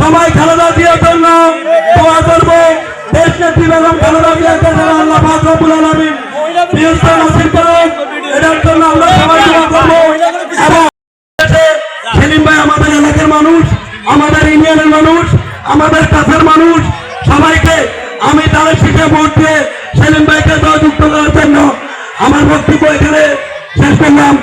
সবাই খালেদা জিয়ার জন্য দোয়া করব। দেশ নেত্রী বেগম খালেদা জিয়ার জন্য আল্লাহ রব্বুল আলামিন বৃহস্পতি নসিব করুন। এটার জন্য আমরা সবাই দোয়া করব। এবং সেলিম ভাই আমাদের এলাকার মানুষ, আমাদের ইউনিয়নের মানুষ, আমাদের কাছের মানুষ, সবাইকে আমি তাদের শিখে ভোট দিয়ে সেলিম ভাইকে জয়যুক্ত করার জন্য আমার বক্তব্য এখানে শেষ করলাম।